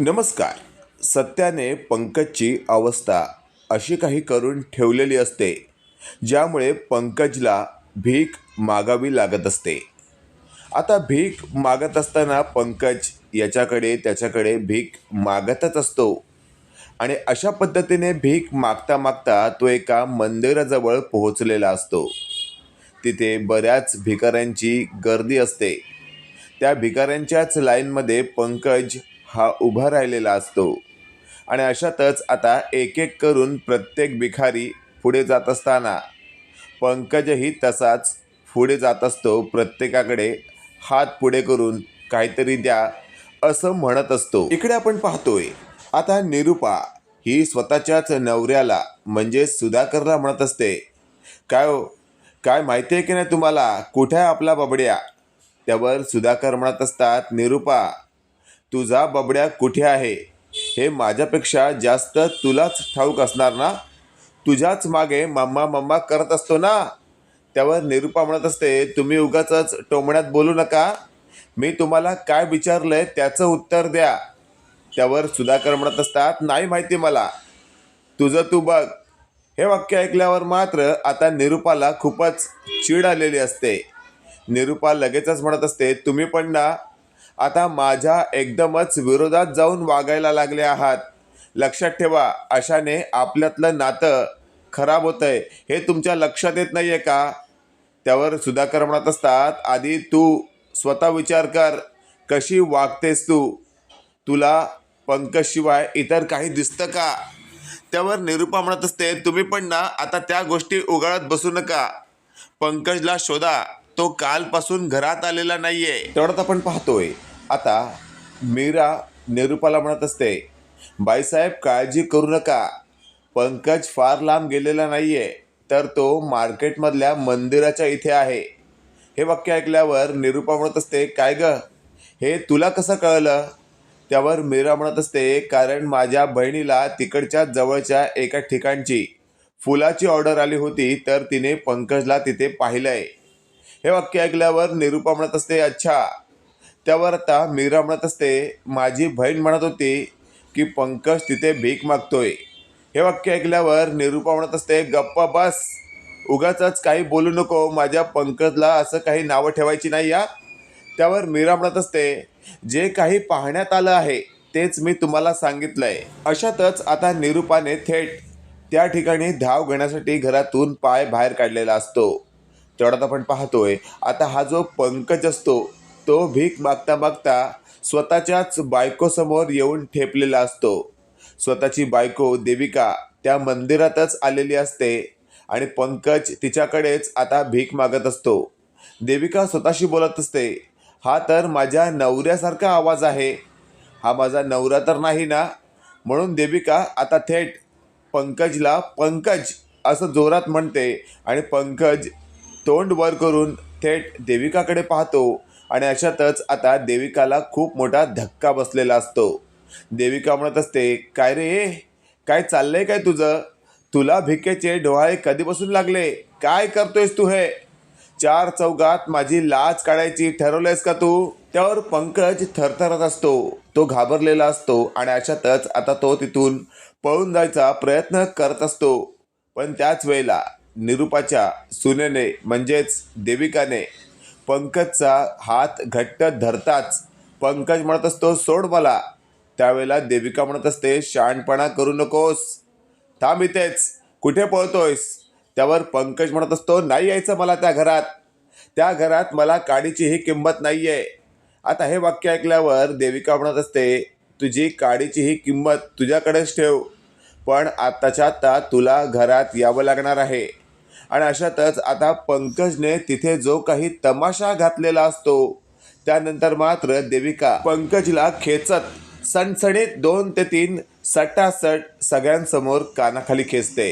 नमस्कार. सत्याने पंकजची अवस्था अशी काही करून ठेवलेली असते ज्यामुळे पंकजला भीक मागावी लागत असते. आता भीक मागत असताना पंकज याच्याकडे त्याच्याकडे भीक मागतच असतो. आणि अशा पद्धतीने भीक मागता मागता तो एका मंदिराजवळ पोहोचलेला असतो. तिथे बऱ्याच भिकाऱ्यांची गर्दी असते. त्या भिकाऱ्यांच्याच लाईनमध्ये पंकज हा उभा राहिलेला असतो. आणि अशातच आता एक एक करून प्रत्येक भिखारी पुढे जात असताना पंकजही तसाच पुढे जात असतो प्रत्येकाकडे हात पुढे करून काहीतरी द्या असं म्हणत असतो. इकडे आपण पाहतोय आता निरुपा ही स्वतःच्याच नवऱ्याला म्हणजे सुधाकरला म्हणत असते. काय हो? काय माहिती आहे की नाही तुम्हाला? कुठे आहे आपला बबड्या? त्यावर सुधाकर म्हणत असतात निरुपा तुझा बबड्या कुठे आहे? हे माझ्यापेक्षा जास्त तुलाच ठाऊक असणार ना? तुझ्याच मागे मम्मा मम्मा करत असतो ना? त्यावर निरुपा म्हणत असते तुम्ही उगाच टोमण्यात बोलू नका. मी तुम्हाला काय विचारलंय त्याचं उत्तर द्या. त्यावर सुधाकर म्हणत असतात नाही माहिती मला. तुझं तू बघ. हे वाक्य ऐकल्यावर मात्र आता निरुपाला खूपच चीड आलेली असते. निरुपा लगेचच म्हणत असते तुम्ही पण ना आता माझ्या एकदमच विरोधात जाऊन वागायला लागले आहात. लक्षात ठेवा अशाने आपल्यातलं नातं खराब होतंय. हे तुमच्या लक्षात येत नाही आहे का? त्यावर सुधाकर म्हणत असतात आधी तू स्वतः विचार कर कशी वागतेस तू? तुला पंकजशिवाय इतर काही दिसतं का? त्यावर निरूपा म्हणत असते तुम्ही पण ना आता त्या गोष्टी उगाळत बसू नका. पंकजला शोधा तो कालपासून घरात आलेला नाहीये. तेवढ्यात आपण पाहतोय. आता मीरा निरूपाला म्हणत असते बाईसाहेब काळजी करू नका. पंकज फार लांब गेलेला नाही आहे तर तो मार्केटमधल्या मंदिराच्या इथे आहे. हे वाक्य ऐकल्यावर निरूपा म्हणत असते काय ग? हे तुला कसं कळलं? त्यावर मीरा म्हणत असते कारण माझ्या बहिणीला तिकडच्या जवळच्या एका ठिकाणची फुलाची ऑर्डर आली होती तर तिने पंकजला तिथे पाहिलंय. हे वाक्य ऐकल्यावर निरुपा म्हणत असते अच्छा त्यावर आता मीरा म्हणत असते माझी बहीण म्हणत होती की पंकज तिथे भीक मागतोय. हे वाक्य ऐकल्यावर निरुपा म्हणत असते गप्पा बस उगाच काही बोलू नको माझ्या पंकजला असं काही नावं ठेवायची नाही या. त्यावर मीरा म्हणत असते जे काही पाहण्यात आलं आहे तेच मी तुम्हाला सांगितलंय. अशातच आता निरुपाने थेट त्या ठिकाणी धाव घेण्यासाठी घरातून पाय बाहेर काढलेला असतो. तेवढ्यात आपण पाहतोय आता हा जो पंकज असतो तो भीक मागता मागता स्वतःच्याच बायकोसमोर येऊन ठेपलेला असतो. स्वतःची बायको देविका त्या मंदिरातच आलेली असते आणि पंकज तिच्याकडेच आता भीक मागत असतो. देविका स्वतःशी बोलत असते हा तर माझ्या नवऱ्यासारखा आवाज आहे. हा माझा नवरा तर नाही ना? म्हणून देविका आता थेट पंकजला पंकज असं जोरात म्हणते आणि पंकज तोंड वर करून थेट देविकाकडे पाहतो. आणि अशातच आता देविकाला खूप मोठा धक्का बसलेला असतो. देविका म्हणत असते काय रे? काय चाललंय काय तुझं? तुला भिकेचे डोहाळे कधीपासून लागले? काय करतोयस तू हे? चार चौघात माझी लाज काढायची ठरवलंयस का तू? त्यावर पंकज थरथरत असतो. तो घाबरलेला असतो आणि अशातच आता तो तिथून पळून जायचा प्रयत्न करत असतो. पण त्याच वेळेला निरुपाच्या सुनेने म्हणजेच देविकाने पंकजचा हात घट्ट धरताच पंकज म्हणत असतो सोड मला. त्यावेळेला देविका म्हणत असते शहाणपणा करू नकोस. थांब इथेच. कुठे पळतोयस? त्यावर पंकज म्हणत असतो नाही यायचं मला त्या घरात. त्या घरात मला काडीचीही किंमत नाही आहे आता हे वाक्य ऐकल्यावर देविका म्हणत असते तुझी काडीचीही किंमत तुझ्याकडेच ठेव. पण आत्ताच्या आत्ता तुला घरात यावं लागणार आहे. आणि अशातच आता पंकजने तिथे जो काही तमाशा घातलेला असतो त्यानंतर मात्र देविका पंकजला खेचत सणसणीत दोन ते तीन सटासट सगळ्यांसमोर कानाखाली खेचते.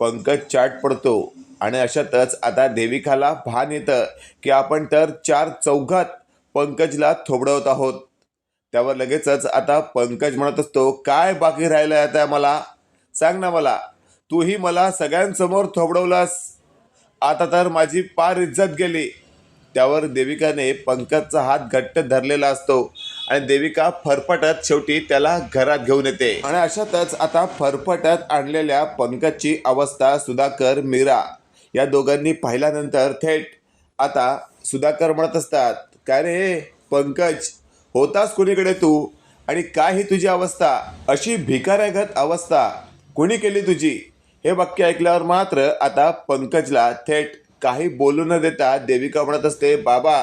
पंकज चाट पडतो आणि अशातच आता देविकाला भान येतं की आपण तर चार चौघात पंकजला थोबडवत आहोत. त्यावर लगेचच आता पंकज म्हणत असतो काय बाकी राहिलं आहे आता मला? सांग ना मला तूही मला सगळ्यांसमोर थोबडवलास. आता तर माझी पार इज्जत गेली. त्यावर देविकाने पंकजचा हात घट्ट धरलेला असतो आणि देविका फरफटत शेवटी त्याला घरात घेऊन येते. आणि अशातच आता फरफटत आणलेल्या पंकजची अवस्था सुधाकर मीरा या दोघांनी पाहिल्यानंतर थेट आता सुधाकर म्हणत असतात काय रे पंकज होतास कुणीकडे तू? आणि काय ही तुझी अवस्था? अशी भिकाऱ्यागत अवस्था. कोणी केली तुझी? हे वाक्य ऐकल्यावर मात्र आता पंकजला थेट काही बोलू न देता देविका म्हणत असते बाबा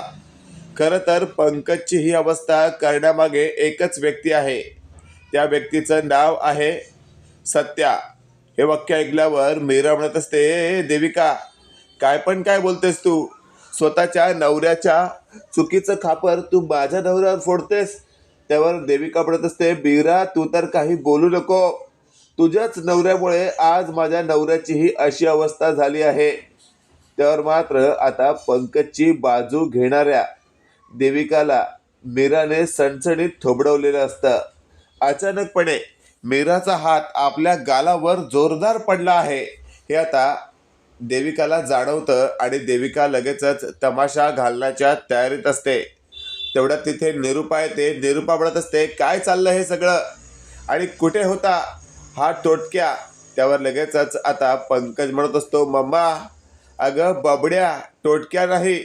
खरं तर पंकजची ही अवस्था करण्यामागे एकच व्यक्ती आहे. त्या व्यक्तीचं नाव आहे सत्या. हे वाक्य ऐकल्यावर मीरा म्हणत असते देविका काय पण काय बोलतेस तू? स्वतःच्या नवऱ्याच्या चुकीचं खापर तू माझ्या नवऱ्यावर फोडतेस? त्यावर देविका म्हणत असते बीरा तू तर काही बोलू नको. तुझ्याच नवऱ्यामुळे आज माझ्या नवऱ्याची ही अशी अवस्था झाली आहे. त्यावर मात्र आता पंकजची बाजू घेणाऱ्या देविकाला मीराने सणसणीत थोबडवलेलं असतं. अचानकपणे मीराचा हात आपल्या गालावर जोरदार पडला आहे. हे आता देविकाला जाणवतं आणि देविका लगेचच तमाशा घालण्याच्या तयारीत असते. तेवढ्यात तिथे निरुपा येते. निरुपा म्हणत असते काय चाललं हे सगळं? आणि कुठे होता? हा टोटक्या त्यावर लगेचच आता पंकज म्हणत असतो मम्मा अगं बबड्या टोटक्या नाही.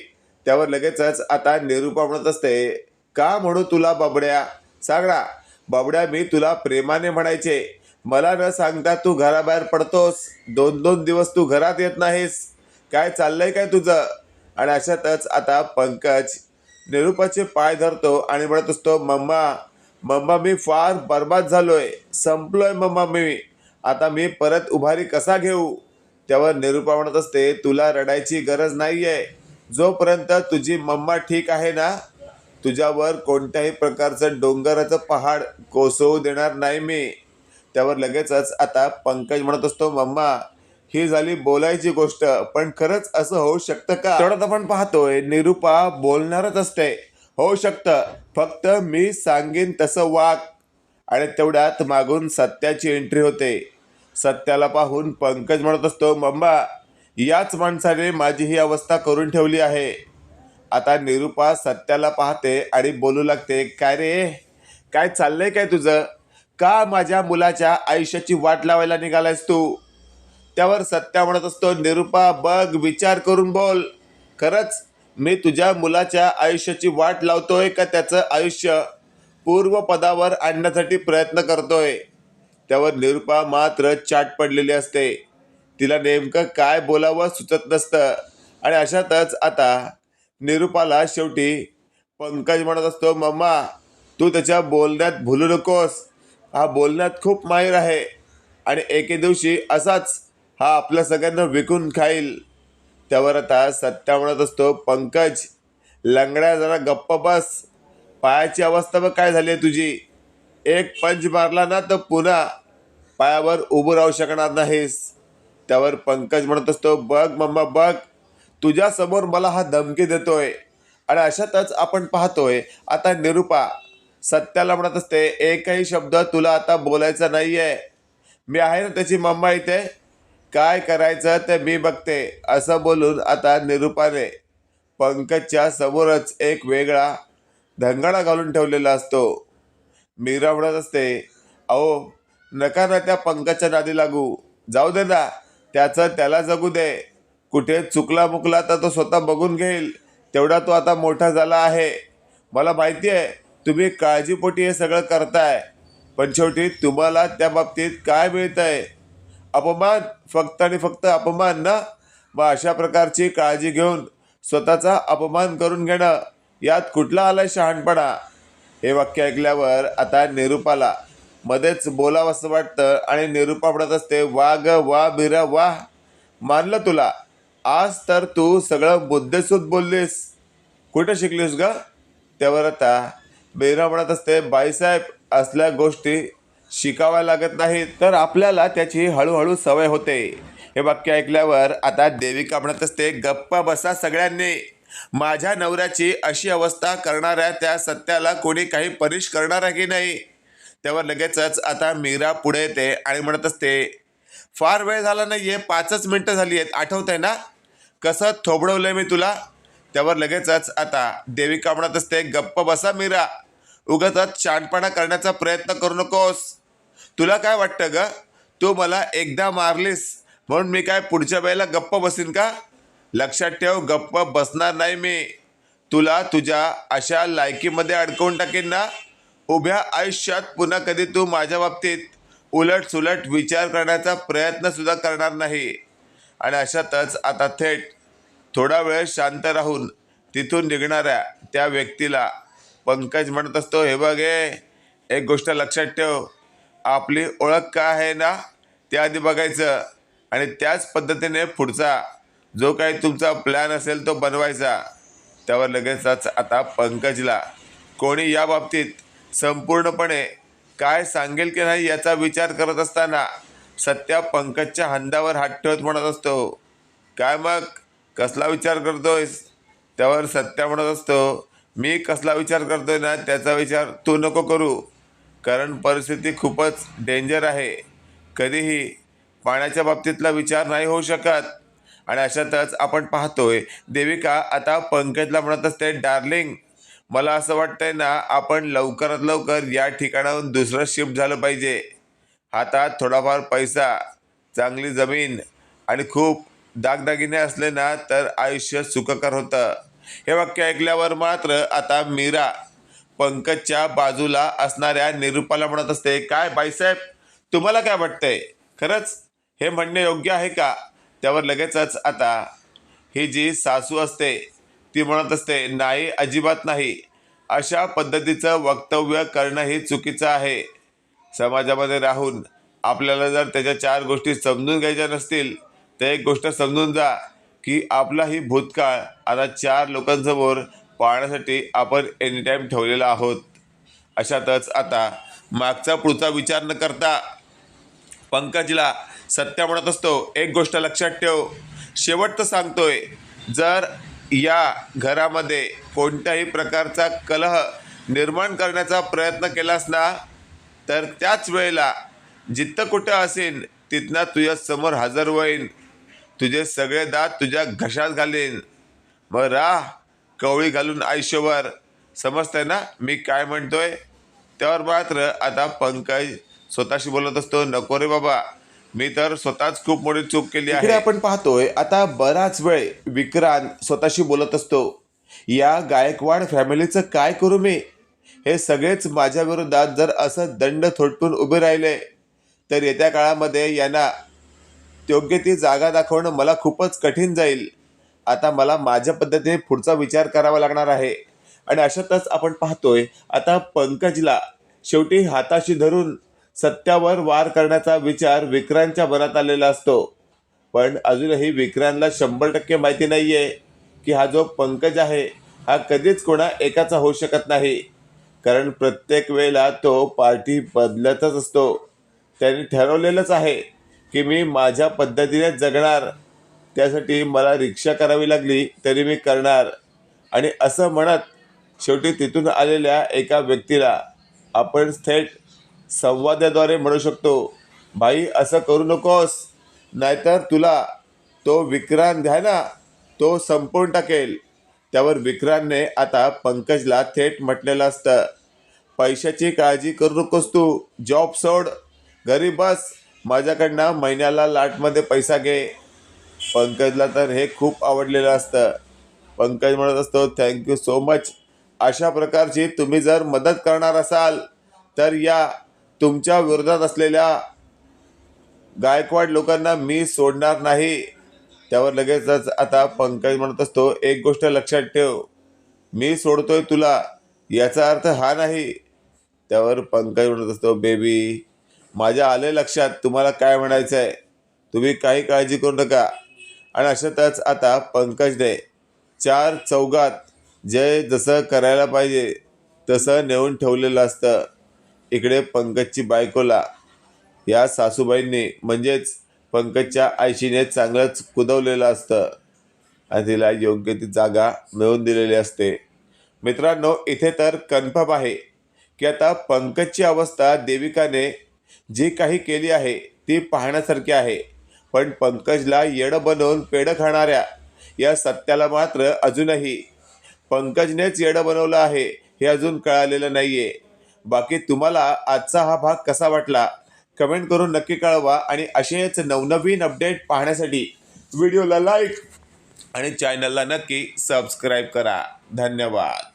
त्यावर लगेचच आता निरूपा म्हणत असते का म्हणू तुला बबड्या? सांग ना बबड्या मी तुला प्रेमाने म्हणायचे. मला न सांगता तू घराबाहेर पडतोस. दोन दोन दिवस तू घरात येत नाहीस. काय चाललंय काय तुझं? आणि अशातच आता पंकज निरूपाचे पाय धरतो आणि म्हणत असतो मम्मा मम्मा मी फार बर्बाद झालोय. संपलोय मम्मा मी. आता मी परत उभारी कसा घेऊ? त्यावर निरुपा म्हणत असते तुला रडायची गरज नाहीये. जोपर्यंत तुझी मम्मा ठीक आहे ना तुझ्यावर कोणत्याही प्रकारचं डोंगराचं पहाड कोसळू देणार नाही मी. त्यावर लगेचच आता पंकज म्हणत असतो मम्मा ही झाली बोलायची गोष्ट पण खरंच असं होऊ शकतं का? तेवढ्यात आपण पाहतोय निरुपा बोलणारच असते. होऊ शकतं. फक्त मी सांगेन तसं वाग आणि तेवढ्यात मागून सत्याची एंट्री होते. सत्याला पाहून पंकज म्हणत असतो मम्मा याच माणसाने माझी ही अवस्था करून ठेवली आहे. आता निरुपा सत्याला पाहते आणि बोलू लागते काय रे? काय चाललंय काय तुझं? का माझ्या मुलाच्या आयुष्याची वाट लावायला निघालायस तू? त्यावर सत्या म्हणत असतो निरुपा बघ विचार करून बोल. खरंच मी तुझ्या मुलाच्या आयुष्याची वाट लावतोय का त्याचं आयुष्य पूर्वपदावर आणण्यासाठी प्रयत्न करतोय? त्यावर निरुपा मात्र चाट पडलेली असते. तिला नेमकं काय बोलावं सुचत नसतं. आणि अशातच आता निरुपाला शेवटी पंकज म्हणत असतो मम्मा तू त्याच्या बोलण्यात भुलू नकोस. हा बोलण्यात खूप माहीर आहे. आणि एके दिवशी असाच हा आपल्या सगळ्यांना विकून खाईल. त्यावर आता सत्या म्हणत असतो. पंकज लंगड्या जरा गप्प बस. पायाची अवस्था बघ काय झाली आहे तुझी? एक पंच मारला ना तर पुन्हा पायावर उभं राहू शकणार नाहीस. त्यावर पंकज म्हणत असतो बघ मम्मा बघ. तुझ्यासमोर मला हा धमकी देतोय. आणि अशातच आपण पाहतोय आता निरुपा सत्याला म्हणत असते एकही शब्द तुला आता बोलायचा नाहीये. मी आहे ना त्याची मम्मा इथे. काय करायचं ते मी बघते असं बोलून आता निरुपाने पंकजच्या समोरच एक वेगळा धंगडा घालून ठेवलेला असतो. मीरा म्हणत असते अहो नका ना त्या पंकजच्या नादी लागू. जाऊ दे ना त्याचं त्याला जगू दे. कुठे चुकला मुकला तर तो स्वतः बघून घेईल. तेवढा तो आता मोठा झाला आहे. मला माहिती आहे तुम्ही काळजीपोटी हे सगळं करताय. पण शेवटी तुम्हाला त्या बाबतीत काय मिळतंय? अपमान फक्त आणि फक्त अपमान ना? मग अशा प्रकारची काळजी घेऊन स्वतःचा अपमान करून घेणं यात कुठला आलाय शहाणपणा? हे वाक्य ऐकल्यावर आता निरूपाला मध्येच बोलावंसं वाटतं आणि निरूपा म्हणत असते वा ग वा बिरा वा. मानलं तुला? आज तर तू सगळं बुद्धसूद बोललीस. कुठं शिकलीस ग? त्यावर आता बिरा म्हणत असते बाईसाहेब असल्या गोष्टी शिकावा लागत नाही तर आपल्याला त्याची हळूहळू सवय होते. हे वाक्य ऐकल्यावर आता देविका म्हणत असते गप्पा बसा सगळ्यांनी. माझ्या नवऱ्याची अशी अवस्था करणाऱ्या त्या सत्याला कोणी काही पनिश करणार आहे की नाही? त्यावर लगेचच आता मीरा पुढे येते आणि म्हणत असते फार वेळ झाला नाही आहे पाचच मिनटं झाली आहेत. आठवत आहे ना? कसं थोबडवलं मी तुला? त्यावर लगेचच आता देविका म्हणत असते गप्प बसा मीरा. उगाच शहाणपणा करण्याचा प्रयत्न करू नकोस. तुला काय वाटतं ग? तू मला एकदा मारलीस म्हणून मी काय पुढच्या वेळेला गप्प बसीन का? लक्षात ठेव गप्प बसणार नाही मी. तुला तुझ्या अशा लायकीमध्ये अडकवून टाकेन ना. उभ्या आयुष्यात पुन्हा कधी तू माझ्या बाबतीत उलट सुलट विचार करण्याचा प्रयत्न सुद्धा करणार नाही. आणि अशातच आता थेट थोडा वेळ शांत राहून तिथून निघणाऱ्या त्या व्यक्तीला पंकज म्हणत असतो हे बघ एक गोष्ट लक्षात ठेव. आपली ओळख काय आहे ना ते आधी बघायचं. आणि त्याच पद्धतीने पुढचा जो काही तुमचा प्लॅन असेल तो बनवायचा. त्यावर लगेचच आता पंकजला. कोणी या बाबतीत संपूर्णपणे काय सांगेल की नाही याचा विचार करत असताना सत्या पंकजच्या हंदावर हात ठेवत म्हणत असतो. काय मग? कसला विचार करतोयस? त्यावर सत्या म्हणत असतो. मी कसला विचार करतोय ना त्याचा विचार तू नको करू. कारण परिस्थिती खूपच डेंजर आहे. कधीही पाण्याच्या बाबतीतला विचार नाही होऊ शकत. आणि अशातच आपण पाहतोय देविका आता पंकजला म्हणत असते डार्लिंग मला असं वाटतंय ना आपण लवकरात लवकर या ठिकाणाहून दुसरं शिफ्ट झालं पाहिजे. हातात थोडाफार पैसा चांगली जमीन आणि खूप दागदागिने असले ना तर आयुष्य सुखकर होतं. हे वाक्य ऐकल्यावर मात्र आता मीरा पंकजच्या बाजूला असणाऱ्या निरूपाला म्हणत असते काय बाईसाहेब तुम्हाला काय वाटतंय? खरंच हे म्हणणे योग्य आहे का? त्यावर लगेचच आता ही जी सासू असते ती म्हणत असते नाही अजिबात नाही. अशा पद्धतीचं वक्तव्य करणं हे चुकीचं आहे. समाजामध्ये राहून आपल्याला जर त्याच्या चार गोष्टी समजून घ्यायच्या नसतील तर एक गोष्ट समजून जा की आपला ही भूतकाळ आता चार लोकांसमोर पाहण्यासाठी आपण एनीटाईम ठेवलेला आहोत. अशातच आता मागचा पुढचा विचार न करता पंकजला सत्य म्हणत असतो एक गोष्ट लक्षात ठेव. शेवटचं सांगतोय जर या घरामध्ये कोणत्याही प्रकारचा कलह निर्माण करण्याचा प्रयत्न केलास ना तर त्याच वेळेला जिथं कुठं असेल तिथनं तुझ्या समोर हजर होईन. तुझे सगळे दात तुझ्या घशात घालीन. मग राह. कवळी घालून आयुष्यभर. समजतंय ना? मी काय म्हणतोय? त्यावर मात्र आता पंकज स्वतःशी बोलत असतो. नको रे बाबा. मी तर स्वतःच खूप मोठी चूक केली आहे. आपण पाहतोय आता बराच वेळ विक्रांत स्वतःशी बोलत असतो. या गायकवाड फॅमिलीचं काय करू मी? हे सगळेच माझ्या विरोधात जर असं दंड थोटपून उभे राहिले तर येत्या काळामध्ये यांना योग्य ती जागा दाखवणं मला खूपच कठीण जाईल. आता मला माझ्या पद्धतीने पुढचा विचार करावा लागणार आहे. आणि अशातच आपण पाहतोय आता पंकजला शेवटी हाताशी धरून सत्यावर वार करण्याचा विचार विक्रांतच्या मनात आलेला असतो. पण अजूनही विक्रांतला शंभर टक्के माहिती नाही आहे की हा जो पंकज आहे हा कधीच कोणा एकाचा होऊ शकत नाही. कारण प्रत्येक वेळेला तो पार्टी बदलतच असतो. त्याने ठरवलेलंच आहे की मी माझ्या पद्धतीने जगणार. त्यासाठी मला रिक्षा करावी लागली तरी मी करणार. आणि असं म्हणत शेवटी तिथून आलेल्या एका व्यक्तीला आपण थेट संवादाद्वारे म्हणू शकतो भाई असं करू नकोस नाहीतर तुला तो विक्रांत घ्या ना तो संपवून टाकेल. त्यावर विक्रांतने आता पंकजला थेट म्हटलेलं असतं पैशाची काळजी करू नकोस तू जॉब सोड घरी बस माझ्याकडनं महिन्याला लाटमध्ये पैसा घे. पंकजला तर हे खूप आवडलेलं असतं. पंकज म्हणत असतो थँक्यू सो मच अशा प्रकारची तुम्ही जर मदत करणार असाल तर या तुमच्या विरोधात असलेल्या गायकवाड लोकांना मी सोडणार नाही. त्यावर लगेचच आता पंकज म्हणत असतो एक गोष्ट लक्षात ठेव मी सोडतोय तुला याचा अर्थ हा नाही. त्यावर पंकज म्हणत असतो बेबी माझ्या आले लक्षात तुम्हाला काय म्हणायचं आहे तुम्ही काही काळजी करू नका. आणि अशातच आता पंकज दे चार चौघात जे जसं करायला पाहिजे तसं नेऊन ठेवलेलं असतं. इकडे पंकजची बायकोला. या सासूबाईंनी म्हणजेच पंकजच्या आयशीने चांगलंच कुदवलेलं असतं. आणि तिला योग्य ती जागा मिळवून दिलेली असते. मित्रांनो इथे तर कन्फर्म आहे की आता पंकजची अवस्था देविकाने जी काही केली आहे ती पाहण्यासारखी आहे. पण पंकजला येडं बनवून पेडं खाणाऱ्या या सत्याला मात्र अजूनही पंकजनेच येडं बनवलं आहे हे अजून कळालेलं नाही आहे बाकी तुम्हाला आजचा हा भाग कसा वाटला? कमेंट करून नक्की कळवा आणि असेच नवनवीन अपडेट पाहण्यासाठी व्हिडिओला लाईक आणि चॅनलला नक्की सबस्क्राईब करा. धन्यवाद.